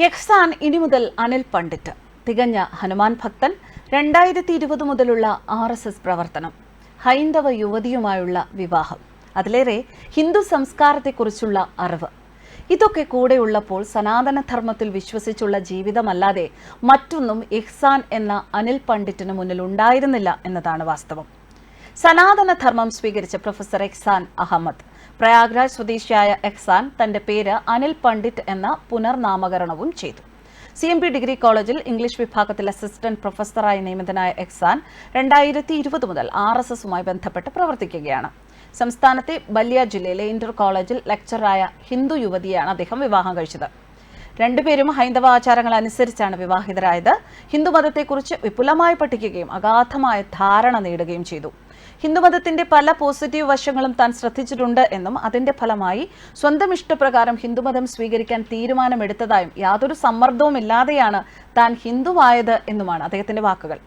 യക്സാൻ ഇനി മുതൽ അനിൽ പണ്ഡിറ്റ്. തികഞ്ഞ ഹനുമാൻ ഭക്തൻ രണ്ടായിരത്തി ഇരുപത് മുതലുള്ള ആർ എസ് എസ് പ്രവർത്തനം. ഹൈന്ദവ യുവതിയുമായുള്ള വിവാഹം. അതിലേറെ ഹിന്ദു സംസ്കാരത്തെക്കുറിച്ചുള്ള അറിവ്. ഇതൊക്കെ കൂടെയുള്ളപ്പോൾ സനാതനധർമ്മത്തിൽ വിശ്വസിച്ചുള്ള ജീവിതമല്ലാതെ മറ്റൊന്നും ഇഹ്സാൻ എന്ന അനിൽ പണ്ഡിറ്റിന് മുന്നിൽ ഉണ്ടായിരുന്നില്ല എന്നതാണ് വാസ്തവം. സനാതനധർമ്മം സ്വീകരിച്ച പ്രൊഫസർ ഇഹ്സാൻ അഹമ്മദ് പ്രയാഗ്രാജ് സ്വദേശിയായ എഹ്സാൻ തന്റെ പേര് അനിൽ പണ്ഡിറ്റ് എന്ന പുനർനാമകരണവും ചെയ്തു. സി എം പി ഡിഗ്രി കോളേജിൽ ഇംഗ്ലീഷ് വിഭാഗത്തിൽ അസിസ്റ്റന്റ് പ്രൊഫസറായി നിയമിതനായ എഹ്സാൻ രണ്ടായിരത്തി ഇരുപത് മുതൽ ആർ എസ് എസുമായി ബന്ധപ്പെട്ട് പ്രവർത്തിക്കുകയാണ്. സംസ്ഥാനത്തെ ബല്യ ജില്ലയിലെ ഇന്റർ കോളേജിൽ ലെക്ചറായ ഹിന്ദു യുവതിയാണ് അദ്ദേഹം വിവാഹം കഴിച്ചത്. രണ്ടുപേരും ഹൈന്ദവ ആചാരങ്ങൾ അനുസരിച്ചാണ് വിവാഹിതരായത്. ഹിന്ദുമതത്തെക്കുറിച്ച് വിപുലമായി പഠിക്കുകയും അഗാധമായ ധാരണ നേടുകയും ചെയ്തു. ഹിന്ദുമതത്തിന്റെ പല പോസിറ്റീവ് വശങ്ങളും താൻ ശ്രദ്ധിച്ചിട്ടുണ്ട് എന്നും അതിന്റെ ഫലമായി സ്വന്തം ഇഷ്ടപ്രകാരം ഹിന്ദുമതം സ്വീകരിക്കാൻ തീരുമാനമെടുത്തതായും യാതൊരു സമ്മർദ്ദവും ഇല്ലാതെയാണ് താൻ ഹിന്ദുവായത് എന്നുമാണ് അദ്ദേഹത്തിന്റെ വാക്കുകൾ.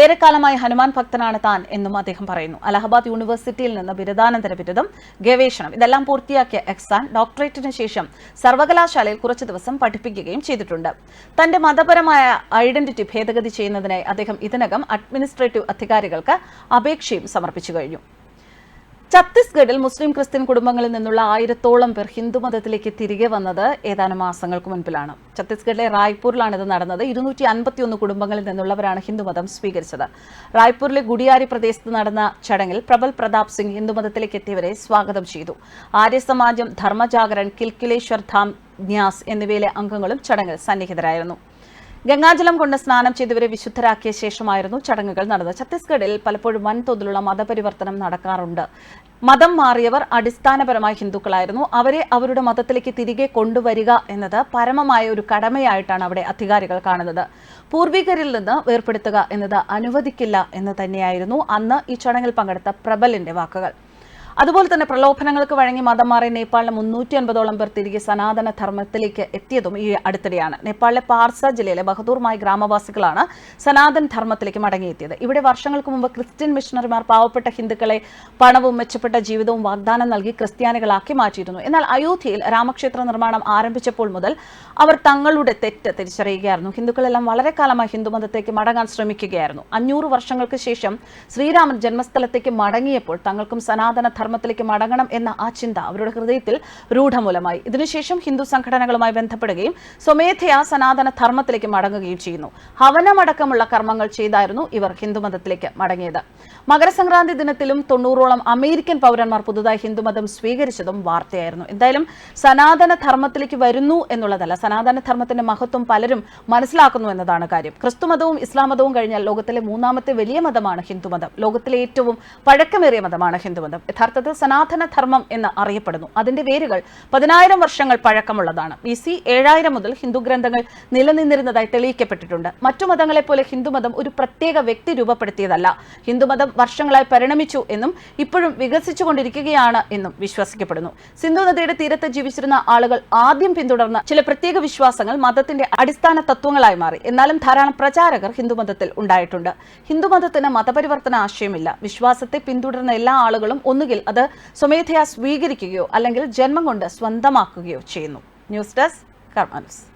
ഏറെക്കാലമായി ഹനുമാൻ ഭക്തനാണ് താൻ എന്നും അദ്ദേഹം പറയുന്നു. അലഹബാദ് യൂണിവേഴ്സിറ്റിയിൽ നിന്ന് ബിരുദാനന്തര ബിരുദം ഗവേഷണം ഇതെല്ലാം പൂർത്തിയാക്കിയ എക്സാൻ ഡോക്ടറേറ്റിന് ശേഷം സർവകലാശാലയിൽ കുറച്ചു ദിവസം പഠിപ്പിക്കുകയും ചെയ്തിട്ടുണ്ട്. തന്റെ മതപരമായ ഐഡന്റിറ്റി ഭേദഗതി ചെയ്യുന്നതിനായി അദ്ദേഹം ഇതിനകം അഡ്മിനിസ്ട്രേറ്റീവ് അധികാരികൾക്ക് അപേക്ഷയും സമർപ്പിച്ചു കഴിഞ്ഞു. ഛത്തീസ്ഗഡിൽ മുസ്ലിം ക്രിസ്ത്യൻ കുടുംബങ്ങളിൽ നിന്നുള്ള ആയിരത്തോളം പേർ ഹിന്ദുമതത്തിലേക്ക് തിരികെ വന്നത് ഏതാനും മാസങ്ങൾക്ക് മുൻപിലാണ്. ഛത്തീസ്ഗഡിലെ റായ്പൂരിലാണ് ഇത് നടന്നത്. ഇരുന്നൂറ്റി അൻപത്തിയൊന്ന് കുടുംബങ്ങളിൽ നിന്നുള്ളവരാണ് ഹിന്ദുമതം സ്വീകരിച്ചത്. റായ്പൂരിലെ ഗുഡിയാരി പ്രദേശത്ത് നടന്ന ചടങ്ങിൽ പ്രബൽ പ്രതാപ് സിംഗ് ഹിന്ദുമതത്തിലേക്ക് എത്തിയവരെ സ്വാഗതം ചെയ്തു. ആര്യസമാജം ധർമ്മജാഗരൺ കിൽക്കിലേശ്വർ ധാം ന്യാസ് എന്നിവയിലെ അംഗങ്ങളും ചടങ്ങിൽ സന്നിഹിതരായിരുന്നു. ഗംഗാജലം കൊണ്ട് സ്നാനം ചെയ്തവരെ വിശുദ്ധരാക്കിയ ശേഷമായിരുന്നു ചടങ്ങുകൾ നടന്നത്. ഛത്തീസ്ഗഡിൽ പലപ്പോഴും വൻതോതിലുള്ള മതപരിവർത്തനം നടക്കാറുണ്ട്. മതം മാറിയവർ അടിസ്ഥാനപരമായി ഹിന്ദുക്കളായിരുന്നു. അവരെ അവരുടെ മതത്തിലേക്ക് തിരികെ കൊണ്ടുവരിക എന്നത് പരമമായ ഒരു കടമയായിട്ടാണ് അവിടെ അധികാരികൾ കാണുന്നത്. പൂർവികരിൽ നിന്ന് വേർപ്പെടുത്തുക എന്നത് അനുവദിക്കില്ല എന്ന് തന്നെയായിരുന്നു അന്ന് ഈ ചടങ്ങിൽ പങ്കെടുത്ത പ്രബലിന്റെ വാക്കുകൾ. അതുപോലെ തന്നെ പ്രലോഭനങ്ങൾക്ക് വഴങ്ങി മതം മാറി നേപ്പാളിലെ മുന്നൂറ്റി അൻപതോളം പേർ തിരികെ സനാതന ധർമ്മത്തിലേക്ക് എത്തിയതും ഈ അടുത്തിടെയാണ്. നേപ്പാളിലെ പാർസ ജില്ലയിലെ ബഹദൂർമായി ഗ്രാമവാസികളാണ് സനാതൻ ധർമ്മത്തിലേക്ക് മടങ്ങിയെത്തിയത്. ഇവിടെ വർഷങ്ങൾക്ക് മുമ്പ് ക്രിസ്ത്യൻ മിഷണറിമാർ പാവപ്പെട്ട ഹിന്ദുക്കളെ പണവും മെച്ചപ്പെട്ട ജീവിതവും വാഗ്ദാനം നൽകി ക്രിസ്ത്യാനികളാക്കി മാറ്റിയിരുന്നു. എന്നാൽ അയോധ്യയിൽ രാമക്ഷേത്ര നിർമ്മാണം ആരംഭിച്ചപ്പോൾ മുതൽ അവർ തങ്ങളുടെ തെറ്റ് തിരിച്ചറിയുകയായിരുന്നു. ഹിന്ദുക്കളെല്ലാം വളരെ കാലമായി ഹിന്ദുമതത്തേക്ക് മടങ്ങാൻ ശ്രമിക്കുകയായിരുന്നു. അഞ്ഞൂറ് വർഷങ്ങൾക്ക് ശേഷം ശ്രീരാമൻ ജന്മസ്ഥലത്തേക്ക് മടങ്ങിയപ്പോൾ തങ്ങൾക്കും സനാതന ധർമ്മത്തിലേക്ക് മടങ്ങണം എന്ന ആ ചിന്ത അവരുടെ ഹൃദയത്തിൽ രൂഢമൂലമായി. ഇതിനുശേഷം ഹിന്ദു സംഘടനകളുമായി ബന്ധപ്പെടുകയും സ്വമേധയാ സനാതന ധർമ്മത്തിലേക്ക് മടങ്ങുകയും ചെയ്യുന്നു. ഹവനമടക്കമുള്ള കർമ്മങ്ങൾ ചെയ്തായിരുന്നു ഇവർ ഹിന്ദുമതത്തിലേക്ക് മടങ്ങിയത്. മകരസംക്രാന്തി ദിനത്തിലും തൊണ്ണൂറോളം അമേരിക്കൻ പൗരന്മാർ പുതുതായി ഹിന്ദുമതം സ്വീകരിച്ചതും വാർത്തയായിരുന്നു. എന്തായാലും സനാതന ധർമ്മത്തിലേക്ക് വരുന്നു എന്നുള്ളതല്ല സനാതന ധർമ്മത്തിന്റെ മഹത്വം പലരും മനസ്സിലാക്കുന്നു എന്നതാണ് കാര്യം. ക്രിസ്തുമതവും ഇസ്ലാം മതവും കഴിഞ്ഞാൽ ലോകത്തിലെ മൂന്നാമത്തെ വലിയ മതമാണ് ഹിന്ദുമതം ലോകത്തിലെ ഏറ്റവും പഴക്കമേറിയ മതമാണ് ഹിന്ദുമതം യഥാർത്ഥത്തിൽ സനാതന ധർമ്മം എന്ന് അറിയപ്പെടുന്നു. അതിന്റെ വേരുകൾ പതിനായിരം വർഷങ്ങൾ പഴക്കമുള്ളതാണ്. ബി സി ഏഴായിരം മുതൽ ഹിന്ദു ഗ്രന്ഥങ്ങൾ നിലനിന്നിരുന്നതായി തെളിയിക്കപ്പെട്ടിട്ടുണ്ട്. മറ്റു മതങ്ങളെ പോലെ ഹിന്ദുമതം ഒരു പ്രത്യേക വ്യക്തി രൂപപ്പെടുത്തിയതല്ല. ഹിന്ദുമതം വർഷങ്ങളായി പരിണമിച്ചു എന്നും ഇപ്പോഴും വികസിച്ചുകൊണ്ടിരിക്കുകയാണ് എന്നും വിശ്വസിക്കപ്പെടുന്നു. സിന്ധു നദിയുടെ തീരത്ത് ജീവിച്ചിരുന്ന ആളുകൾ ആദ്യം പിന്തുടർന്ന ചില പ്രത്യേക വിശ്വാസങ്ങൾ മതത്തിന്റെ അടിസ്ഥാന തത്വങ്ങളായി മാറി. എന്നാലും ധാരാളം പ്രചാരകർ ഹിന്ദുമതത്തിൽ ഉണ്ടായിട്ടുണ്ട്. ഹിന്ദുമതത്തിന് മതപരിവർത്തന ആശയമില്ല. വിശ്വാസത്തെ പിന്തുടരുന്ന എല്ലാ ആളുകളും ഒന്നുകിൽ അത് സ്വമേധയാ സ്വീകരിക്കുകയോ അല്ലെങ്കിൽ ജന്മം കൊണ്ട് സ്വന്തമാക്കുകയോ ചെയ്യുന്നു. News desk കർമാനസ്